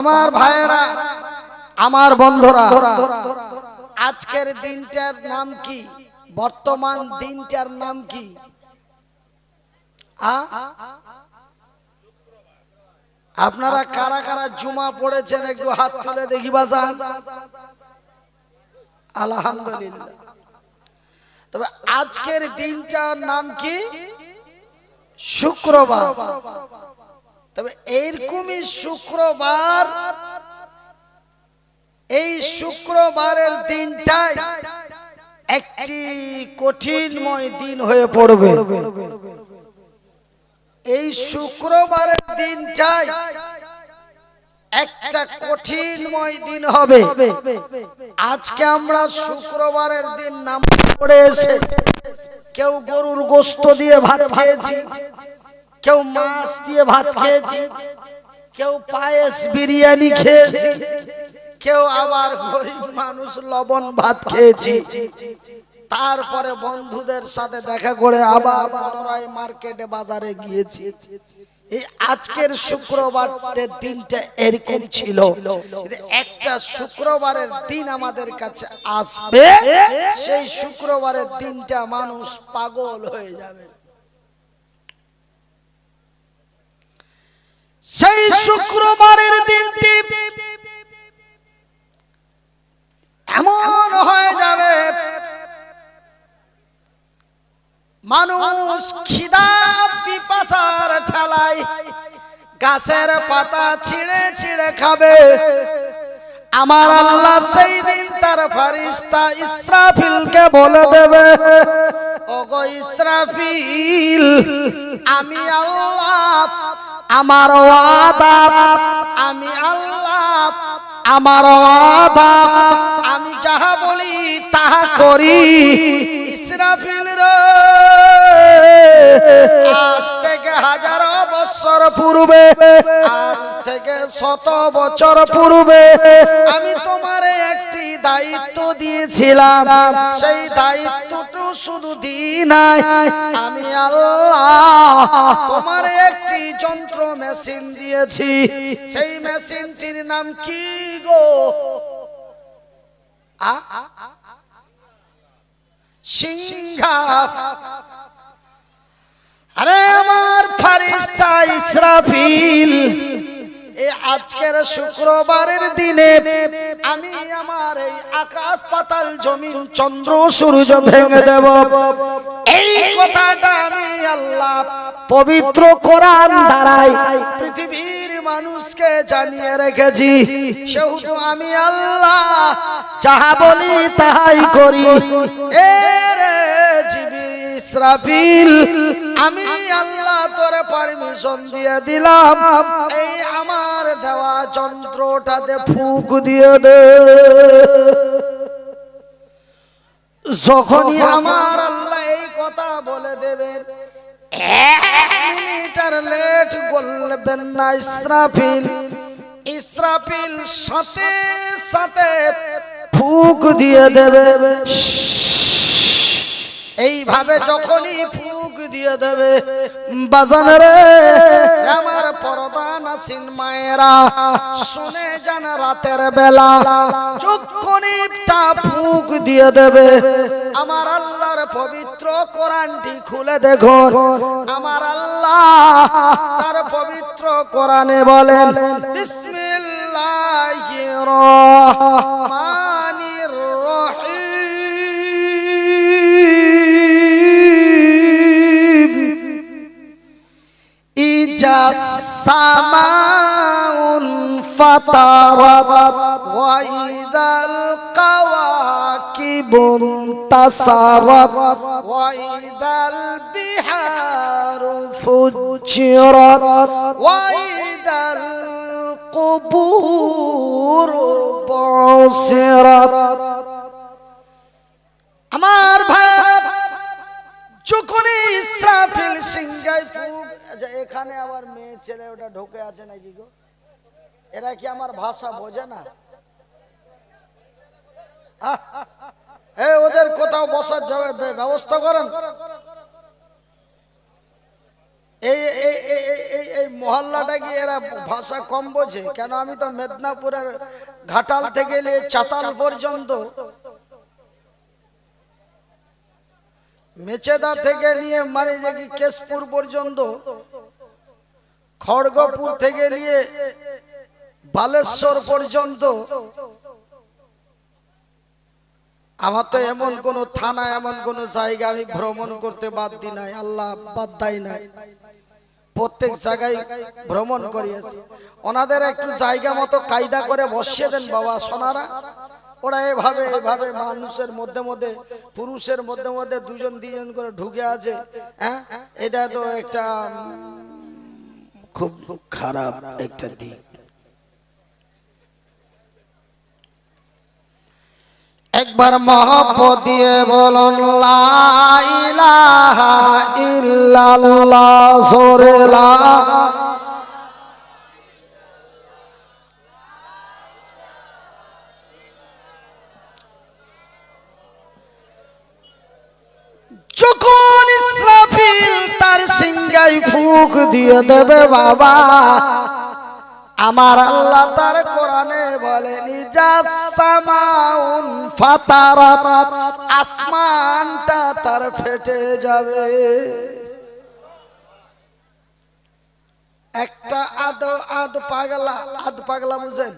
আমার ভাইয়েরা, আমার বন্ধুরা, আজকের দিনটার নাম কি? বর্তমান দিনটার নাম কি? আপনারা কারা কারা জুমা পড়েছেন একটু হাত তুলে দেখি বাজান। আলহামদুলিল্লাহ। তবে আজকের দিনটার নাম কি? শুক্রবার। তবে এইরকমই শুক্রবার, এই শুক্রবারের দিনটাই একটি কঠিনময় দিন হয়ে পড়বে। এই শুক্রবারের দিনটাই একটা কঠিনময় দিন হবে। আজকে আমরা শুক্রবারের দিন নাম পড়ে এসে কেউ গরুর গোস্ত দিয়ে ভাত খেয়েছি। কেউ মাছ দিয়ে ভাত খেয়েছি, কেউ পায়েস বিরিয়ানি খেয়েছি, কেউ আবার গরিব মানুষ লবণ ভাত খেয়েছি। তারপরে বন্ধুদের সাথে দেখা করে আবার মার্কেটে বাজারে গিয়েছি। এই আজকের শুক্রবারের দিনটা এরকম ছিল একটা শুক্রবারের দিন আমাদের কাছে আসবে, সেই শুক্রবারের দিনটা মানুষ পাগল হয়ে যাবে সেই শুক্রবারের দিনটি এমন হয়ে যাবে। মানুষ খিদা পিপাসার ঠেলায় গাছের পাতা ছিঁড়ে ছিঁড়ে খাবে। আমার আল্লাহ সেই দিন তার ফারিস্তা ইসরাফিলকে বলে দেবে, ওগো ইসরাফিল, আমি আল্লাহ আমার আমি আল্লাহ, আমার আমি যাহা বলি তাহা করি। আজ থেকে হাজারো বছর পূর্বে, আজ থেকে শত বছর পূর্বে, আমি তোমার একটি দায়িত্ব দিয়েছিলাম। সেই দায়িত্বটু শুধু দিই নাই আমি আল্লাহ তোমার একটি যন্ত্র মেশিন দিয়েছি। সেই মেশিনটির নাম কি গো? সিংহা আরে আমার ফারিস্তা ইসরাফিল। এই আজকের শুক্রবারের দিনে আমি আমার এই আকাশ পাতাল জমিন চন্দ্র সূর্য ভেঙে দেব। এই কথাটা আমি আল্লাহ পবিত্র কোরআন দ্বারাই পৃথিবীর মানুষকে জানিয়ে রেখেছি। সেহেতু আমি আল্লাহ যাহা বলি তাহাই করি। এ ইসরাফিল, আমি আল্লাহ তোরে পারমিশন দিয়ে দিলাম, এই আমার দেওয়া যন্ত্রটাতে ফুক দিয়ে দে। যখনই আমার আল্লাহ এই কথা বলে দেবেন মিনিটার লেট বলবেন না ইসরাফিল ইসরাফিল সাথে সাথে ফুক দিয়ে দেবে। এইভাবে যখনই ফুক দিয়ে দেবে বাজানরে আমার পরদান আসিন মায়েরা। শুনে যান রাতের বেলা যখনই তা ফুক দিয়ে দেবে আমার আল্লাহর পবিত্র কোরআনটি খুলে দেখো। আমার আল্লাহ তার পবিত্র কোরআনে বলেন বিসমিল্লাহির السماء انفطرت وإذا الكواكب انتصرت وإذا البحار فجرت وإذا القبور بعثرت আমার ভাই যখনই ইসরাফিল সিংহায় ফুক আচ্ছা এখানে আবার মেয়ে ছেলে ওটা ঢোকে আছে নাকি গো? এরা কি আমার ভাষা বোঝে না? ওদের কোথাও বসার যাবে ব্যবস্থা করেন। এই এই এই মহল্লাটা কি এরা ভাষা কম বোঝে? কেন আমি তো মেদিনীপুরের ঘাটাল থেকে চাতাল পর্যন্ত মেচেদা থেকে নিয়ে মানে যে কি কেশপুর পর্যন্ত, খড়গপুর থেকে নিয়ে বালেশ্বর পর্যন্ত, আমার তো এমন কোন থানা, এমন কোন জায়গা আমি ভ্রমণ করতে বাদ দি নাই, আল্লাহ বাদ দেয় নাই। প্রত্যেক জায়গায় ভ্রমণ করিয়েছি। ওনাদের একটু জায়গা মতো কায়দা করে বসিয়ে দেন বাবা সোনারা ওরা এভাবে এভাবে মানুষের মধ্যে মধ্যে, পুরুষের মধ্যে মধ্যে দুজন দুজন করে ঢুকে আছে হ্যাঁ? এটা তো একটা খুব খারাপ একটা দিক। একবার মহব্বত দিয়ে বলুন, লা ইলাহা ইল্লাল্লাহ, জোরে যখন ইসরাফিল তার সিংগাই ফুক দিয়ে দেবে, বাবা, আমার আল্লাহ তার কোরআনে বলেনি জাসামাউন ফাতারাত, আসমানটা তার ফেটে যাবে। একটা আদ আদ পাগলা আদ পাগলা বুঝেন?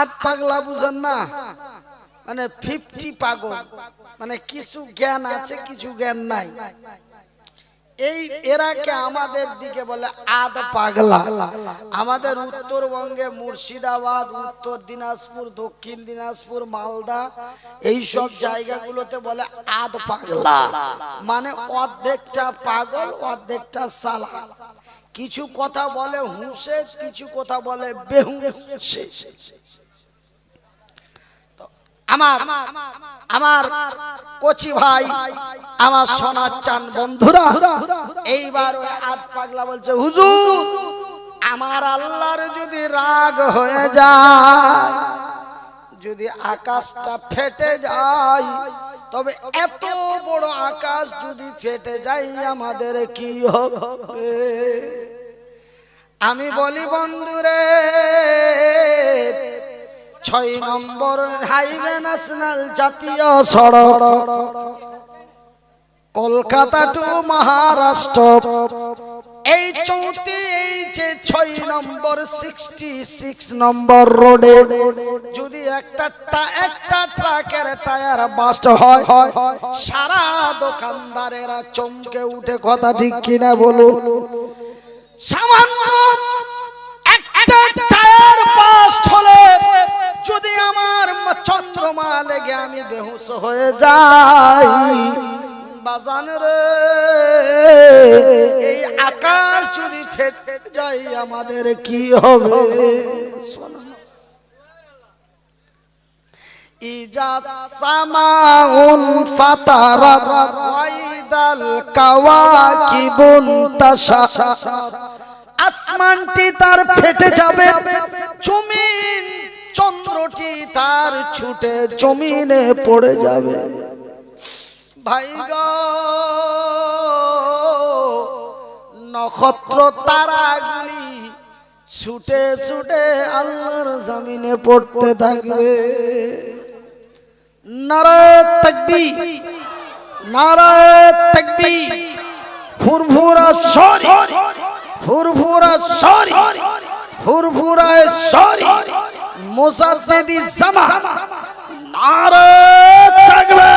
আদ পাগলা বুঝেন না? মানে ফিফটি পাগল। মানে কিছু জ্ঞান আছে, কিছু জ্ঞান নাই। এই এরাকে আমাদের দিকে বলে আদ পাগলা। আমাদের উত্তরবঙ্গে মুর্শিদাবাদ, উত্তর দিনাজপুর, দক্ষিণ দিনাজপুর, মালদা এই সব জায়গাগুলোতে বলে আদ পাগলা। মানে অর্ধেকটা পাগল, অর্ধেকটা সালা। কিছু কথা বলে হুঁসে কিছু কথা বলে বেহুসে আমার আমার কচি ভাই, আমার সোনার চান বন্ধুরা, এইবার ওই পাগলা বলছে, হুজুর, আমার আল্লাহর যদি রাগ হয়ে যায়, যদি আকাশটা ফেটে যায়, তবে এত বড় আকাশ যদি ফেটে যায়, আমাদের কি হবে? আমি বলি, বন্ধুরে ছয় নম্বর হাইওয়ে ন্যাশনাল জাতীয় সড়ক। কলকাতা টু মহারাষ্ট্র। এই চৌতি এই যে ছয় নম্বর সিক্সটি সিক্স নম্বর রোডে যদি একটা টা- একটা ট্রাকের টায়ার বাস্ট হয় সারা দোকানদারেরা চমকে উঠে কথা ঠিক কিনা বলুন? সামান্য যাই। বাজান রে, এই আকাশ যদি ফেটে যাই আমাদের কি হবে। ইজা আসমানটি তার ফেটে যাবে, জমিন চন্দ্রটি তার ছুটে জমিনে পড়ে যাবে। ভাই নক্ষত্র তারাগুলি ছুটে ছুটে আল্লাহর জমিনে পড়তে থাকবে। নারায় নারায় সরি। মোসাদ্দেদি জামা। নারে থাকবে।